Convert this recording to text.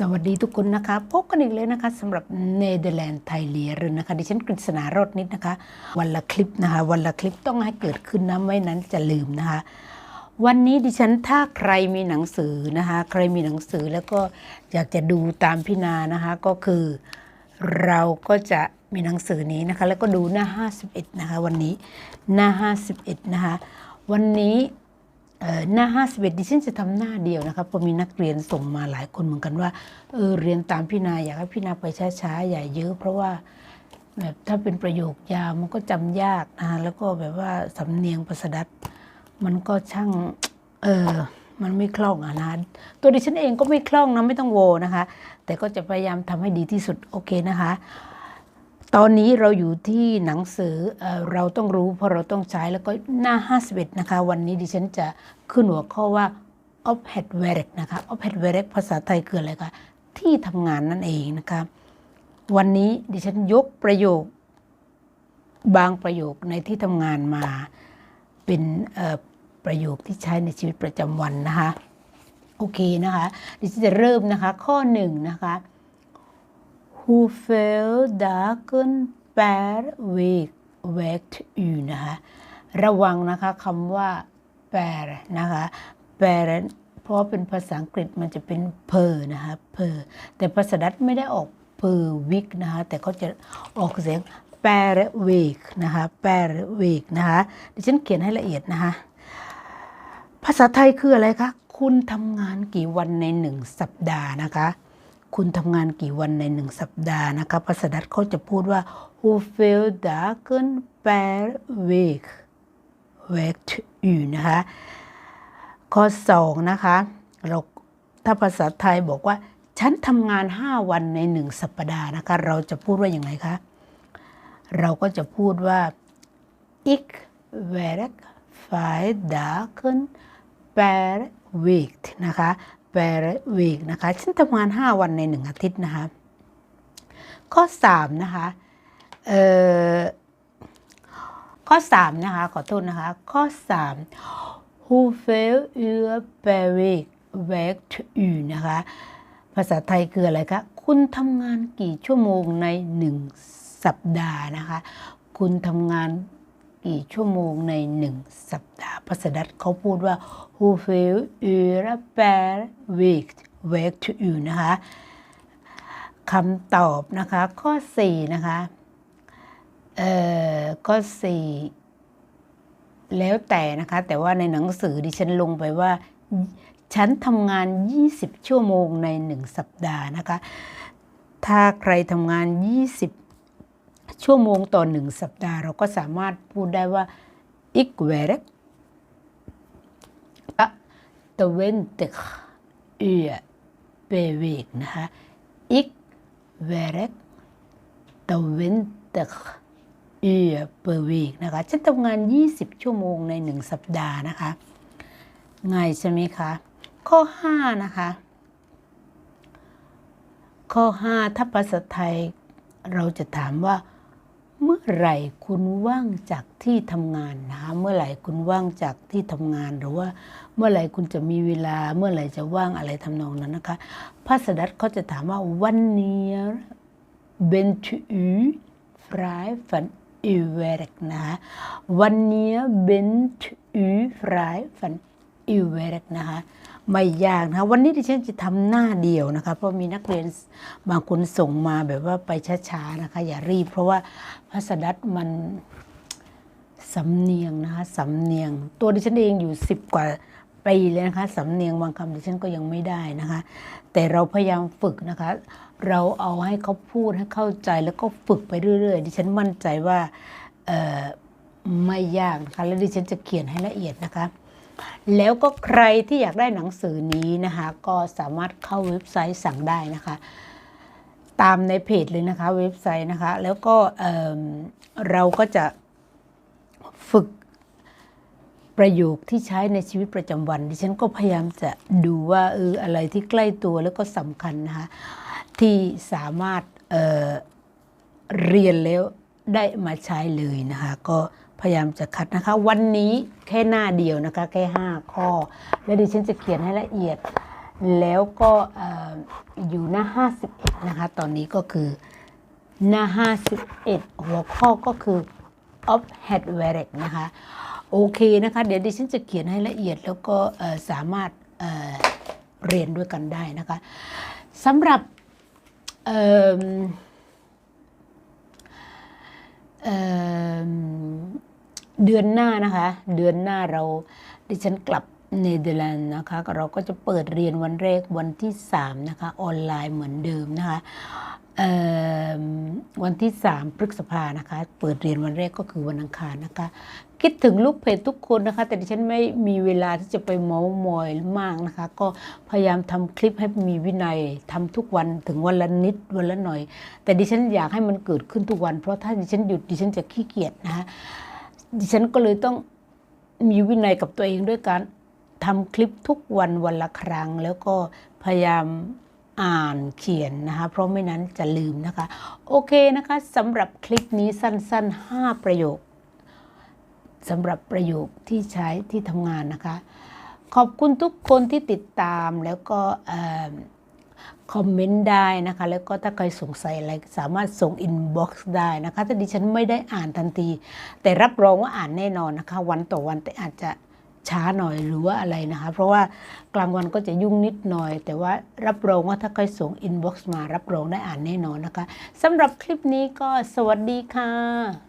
สวัสดีทุกคนนะคะ พบกันอีกเลยนะคะสำหรับเนเธอร์แลนด์ไทยเลียร์นะคะดิฉันกฤษณารดนิดนะคะ วันละคลิปนะคะ วันละคลิปต้องให้เกิดขึ้นนะไม่นั้นจะลืมนะคะ วันนี้ดิฉันถ้าใครมีหนังสือนะคะ ใครมีหนังสือแล้วก็อยากจะดูตามพี่นานะคะก็คือ เราก็จะมีหนังสือนี้นะคะ แล้วก็ดูหน้า 51 นะคะ วันนี้หน้า 51 นะคะ วันนี้ หน้า 51 ดิฉันจะทำหน้าเดียวนะคะเพราะมีนักเรียนส่งมาหลายคนเหมือนกันว่าเออเรียนตามพี่นาอยากให้พี่นาไปช้าๆ อย่าเยอะ เพราะว่าแบบถ้าเป็นประโยคยาวมันก็จำยากนะแล้วก็แบบว่าสำเนียงประสดัดมันก็ช่างเออมันไม่คล่องอะนะตัวดิฉันเองก็ไม่คล่องนะไม่ต้องโวนะคะ แต่ก็จะพยายามทำให้ดีที่สุดโอเคนะคะ ตอนนี้เราอยู่ที่หนังสือเราต้องรู้เพราะเราต้องใช้แล้วก็หน้า 51 นะคะ วันนี้ดิฉันจะขึ้นหัวข้อว่า op h e d w e r k นะคะ op h e d w e r k ภาษาไทยคืออะไรคะที่ทำงานนั่นเองนะคะ วันนี้ดิฉันยกประโยคบางประโยคในที่ทำงานมาเป็นประโยคที่ใช้ในชีวิตประจำวันนะคะ โอเคนะคะ ดิฉันจะเริ่มนะคะ ข้อหนึ่งนะคะ Hoeveel dagen per week werkt u นะคะระวังนะคะคำว่า per นะคะ per เพราะเป็นภาษาอังกฤษมันจะเป็น per นะคะ per แต่ภาษาดัตไม่ได้ออก per week นะคะแต่เขาจะออกเสียง per week นะคะ per week นะคะดิฉันเขียนให้ละเอียดนะคะภาษาไทยคืออะไรคะ คุณทำงานกี่วันในหนึ่งสัปดาห์นะคะ คุณทำงานกี่วันในหนึ่งสัปดาห์นะคะภาษาดัตช์เขาจะพูดว่า hoeveel dagen per week werkt u นะคะ ข้อสองนะคะ เราถ้าภาษาไทยบอกว่า ฉันทำงาน 5 วันในหนึ่งสัปดาห์นะคะ เราจะพูดว่าอย่างไรคะ เราก็จะพูดว่า ik werk vijf dagen per week นะคะ per week นะคะฉันทำงาน 5 วันใน 1 อาทิตย์นะคะ ข้อ 3 นะคะเอ่อข้อ 3 นะคะ ขอโทษนะคะ ข้อ3 hoeveel uur per week werkt u นะคะ ภาษาไทยคืออะไรคะ คุณทำงานกี่ชั่วโมงใน 1 สัปดาห์นะคะ คุณทำงาน กี่ชั่วโมงใน1สัปดาห์ภาษาดัตเขาพูดว่า hoeveel uur per week weak to you นะคะคำตอบนะคะ ข้อ 4 นะคะ เอ่อ ข้อ 4 แล้วแต่นะคะ แต่ว่าในหนังสือดิฉันลงไปว่า ฉันทำงาน 20 ชั่วโมงใน 1 สัปดาห์นะคะ ถ้าใครทำงาน 20 ชั่วโมงต่อ1สัปดาห์ เราก็สามารถพูดได้ว่า ik werk 20 uur per week นะคะ ik werk 20 uur per week นะคะฉันทำงาน 20 ชั่วโมงใน 1 สัปดาห์นะคะง่ายใช่ไหมคะ ข้อ 5 นะคะ ข้อ 5 ถ้าภาษาไทยเราจะถามว่า เมื่อไหร่คุณว่างจากที่ทำงานนะคะเมื่อไหร่คุณว่างจากที่ทำงานหรือว่าเมื่อไหร่คุณจะมีเวลา เมื่อไหร่จะว่างอะไรทำนองนั้นนะคะภาษาดัตช์เขาจะถามว่าวันนี้ bent u vrij van uw werk นะคะวันนี้ bent u vrij van uw werk น อิเวกนะคะไม่ยากนะคะวันนี้ดิฉันจะทำหน้าเดียวนะคะ เพราะมีนักเรียนบางคนส่งมาแบบว่าไปช้าๆนะคะ อย่ารีบ เพราะว่าภาษาดัตมันสำเนียงนะคะสำเนียง ตัวดิฉันเองอยู่สิบกว่าปีเลยนะคะสำเนียงบางคำดิฉันก็ยังไม่ได้นะคะ แต่เราพยายามฝึกนะคะ เราเอาให้เขาพูดให้เข้าใจแล้วก็ฝึกไปเรื่อย ๆ ดิฉันมั่นใจว่าไม่ยากนะคะแล้วดิฉันจะเขียนให้ละเอียดนะคะ แล้วก็ใครที่อยากได้หนังสือนี้นะคะ ก็สามารถเข้าเว็บไซต์สั่งได้นะคะ ตามในเพจเลยนะคะเว็บไซต์นะคะ แล้วก็เเราก็จะฝึกประโยคที่ใช้ในชีวิตประจำวัน ดิฉันก็พยายามจะดูว่าเอออะไรที่ใกล้ตัวแล้วก็สำคัญนะคะที่สามารถเเรียนแล้วได้มาใช้เลยนะคะก็ พยายามจะคัดนะคะ วันนี้แค่หน้าเดียวนะคะ แค่ 5 ข้อ แล้วดิฉันจะเขียนให้ละเอียด แล้วก็เอ่อยู่หน้า 51 นะคะ ตอนนี้ก็คือหน้า 51 หัวข้อก็คือ of head w a r e t นะคะ โอเคนะคะ เดี๋ยวดิฉันจะเขียนให้ละเอียดแล้วก็สามารถเเรียนด้วยกันได้นะคะสำหรับ เเดือนหน้านะคะ เดือนหน้าเราดิฉันกลับเนเธอร์แลนด์นะคะ เราก็จะเปิดเรียนวันแรกวันที่ 3 นะคะ ออนไลน์เหมือนเดิมนะคะ วันที่ 3 พฤษภานะคะ เปิดเรียนวันแรกก็คือวันอังคารนะคะ คิดถึงลูกเพจทุกคนนะคะ แต่ดิฉันไม่มีเวลาที่จะไปเมาส์มอยมากนะคะ ก็พยายามทำคลิปให้มีวินัยทำทุกวันถึงวันละนิดวันละหน่อย แต่ดิฉันอยากให้มันเกิดขึ้นทุกวัน เพราะถ้าดิฉันหยุดดิฉันจะขี้เกียจนะคะดิฉันก็เลยต้องมีวินัยกับตัวเองด้วยการทำคลิปทุกวันวันละครั้ง แล้วก็พยายาม อ่านเขียนนะคะเพราะไม่นั้นจะลืมนะคะ โอเคนะคะสำหรับคลิปนี้สั้น ๆ 5 ประโยคสำหรับประโยคที่ใช้ที่ทำงานนะคะ ขอบคุณทุกคนที่ติดตามแล้วก็คอมเมนต์ได้นะคะ แล้วก็ถ้าใครสงสัยอะไรสามารถส่งอินบ็อกซ์ได้นะคะ ถ้าดิฉันไม่ได้อ่านทันที แต่รับรองว่าอ่านแน่นอนนะคะ วันต่อวันแต่อาจจะ ช้าหน่อยหรือว่าอะไรนะคะ เพราะว่ากลางวันก็จะยุ่งนิดหน่อย แต่ว่ารับรองว่าถ้าใครส่งอินบ็อกซ์มารับรองได้อ่านแน่นอนนะคะสำหรับคลิปนี้ก็สวัสดีค่ะ